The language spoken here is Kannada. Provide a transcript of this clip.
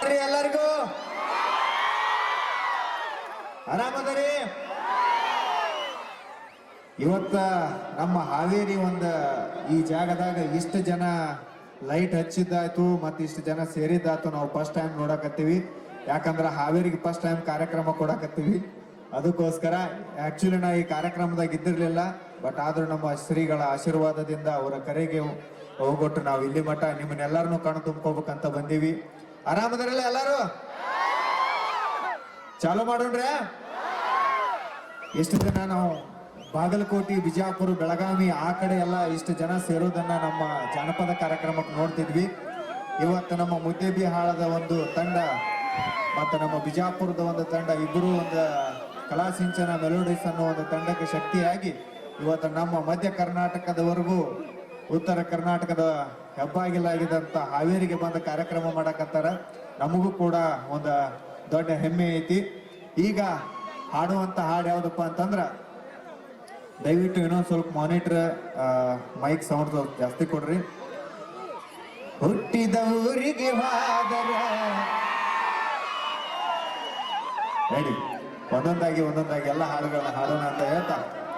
ಬರ್ರಿ ಎಲ್ಲರಿಗೂ. ಆರಾಮದರಿ ಇವತ್ತ ನಮ್ಮ ಹಾವೇರಿ ಒಂದ ಈ ಜಾಗದಾಗ ಇಷ್ಟು ಜನ ಲೈಟ್ ಹಚ್ಚಿದ್ದಾಯ್ತು ಮತ್ತೆ ಇಷ್ಟು ಜನ ಸೇರಿದ್ದಾಯ್ತು ನಾವು ಫಸ್ಟ್ ಟೈಮ್ ನೋಡಕತ್ತೀವಿ. ಯಾಕಂದ್ರ ಹಾವೇರಿಗೆ ಫಸ್ಟ್ ಟೈಮ್ ಕಾರ್ಯಕ್ರಮ ಕೊಡಕತ್ತೀವಿ. ಅದಕ್ಕೋಸ್ಕರ ಆಕ್ಚುಲಿ ನಾ ಈ ಕಾರ್ಯಕ್ರಮದಾಗ ಇದ್ದಿರ್ಲಿಲ್ಲ ಬಟ್ ಆದ್ರೂ ನಮ್ಮ ಶ್ರೀಗಳ ಆಶೀರ್ವಾದದಿಂದ ಅವರ ಕರೆಗೆ ಹೋಗೊಟ್ಟು ನಾವು ಇಲ್ಲಿ ಮಠ ನಿಮ್ಮನ್ನೆಲ್ಲರನ್ನು ಕಣ್ಣು ತುಂಬ್ಕೋಬೇಕಂತ ಬಂದೀವಿ. ಆರಾಮದಾರಲ್ಲ ಎಲ್ಲಾರು? ಚಾಲು ಮಾಡೋಣ್ರೆ? ಎಷ್ಟು ಜನ ನಾವು ಬಾಗಲಕೋಟೆ, ಬಿಜಾಪುರ, ಬೆಳಗಾವಿ ಆ ಕಡೆ ಎಲ್ಲ ಇಷ್ಟು ಜನ ಸೇರೋದನ್ನ ನಮ್ಮ ಜಾನಪದ ಕಾರ್ಯಕ್ರಮಕ್ಕೆ ನೋಡ್ತಿದ್ವಿ. ಇವತ್ತು ನಮ್ಮ ಮುದ್ದೇಬಿಹಾಳದ ಒಂದು ತಂಡ ಮತ್ತು ನಮ್ಮ ಬಿಜಾಪುರದ ಒಂದು ತಂಡ ಇಬ್ಬರು ಒಂದು ಕಲಾ ಸಿಂಚನ ಮೆಲೋಡಿಸ್ ಅನ್ನೋ ಒಂದು ತಂಡಕ್ಕೆ ಶಕ್ತಿಯಾಗಿ ಇವತ್ತು ನಮ್ಮ ಮಧ್ಯ ಕರ್ನಾಟಕದವರೆಗೂ ಉತ್ತರ ಕರ್ನಾಟಕದ ಹೆಬ್ಬಾಗಿಲಾಗಿದ್ದಂಥ ಹಾವೇರಿಗೆ ಬಂದ ಕಾರ್ಯಕ್ರಮ ಮಾಡಕತ್ತಾರ. ನಮಗೂ ಕೂಡ ಒಂದು ದೊಡ್ಡ ಹೆಮ್ಮೆ ಐತಿ. ಈಗ ಹಾಡುವಂತ ಹಾಡು ಯಾವುದಪ್ಪ ಅಂತಂದ್ರೆ ದಯವಿಟ್ಟು ಇನ್ನೊಂದು ಸ್ವಲ್ಪ ಮಾನಿಟ್ರ್ ಮೈಕ್ ಸೌಂಡ್ ಜಾಸ್ತಿ ಕೊಡ್ರಿ. ಹುಟ್ಟಿದ ಊರಿಗೆ ರೆಡಿ ಒಂದೊಂದಾಗಿ ಒಂದೊಂದಾಗಿ ಎಲ್ಲ ಹಾಡುಗಳನ್ನ ಹಾಡೋಣ ಅಂತ ಹೇಳ್ತಾ.